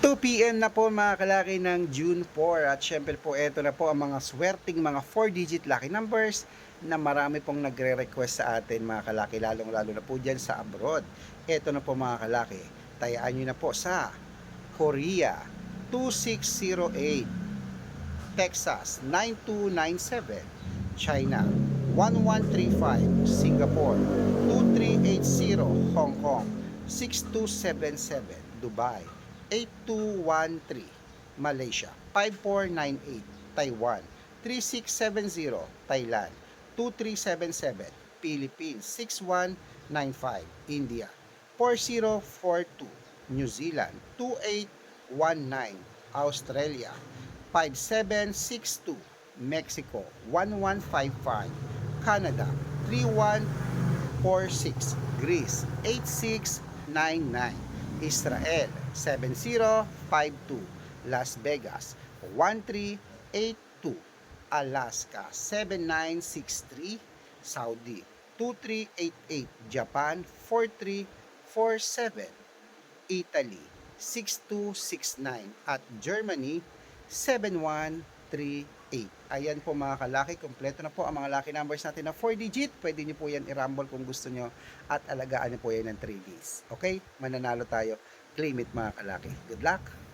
2pm na po mga kalaki ng June 4 at syempre po ito na po ang mga swerting mga 4-digit lucky numbers na marami pong nagre-request sa atin mga kalaki lalong lalo na po dyan sa abroad. Ito na po mga kalaki, tayaan nyo na po sa Korea 2608, Texas 9297, China 1135, Singapore 2380, Hong Kong 6277, Dubai 8213 Malaysia. 5498 Taiwan. 3670 Thailand. 2377 Philippines. 6195 India. 4042 New Zealand. 2819 Australia. 5762 Mexico. 1155 Canada. 3146 Greece. 8699 Israel 7052 Las Vegas 1382 Alaska 7963 Saudi 2388 Japan 4347 Italy 6269 at Germany 7138 Ayan po mga kalaki, kompleto na po ang mga lucky numbers natin na 4 digit. Pwede nyo po yan i-rumble kung gusto nyo at alagaan nyo po yan ng 3 days. Okay? Mananalo tayo. Claim it mga kalaki. Good luck!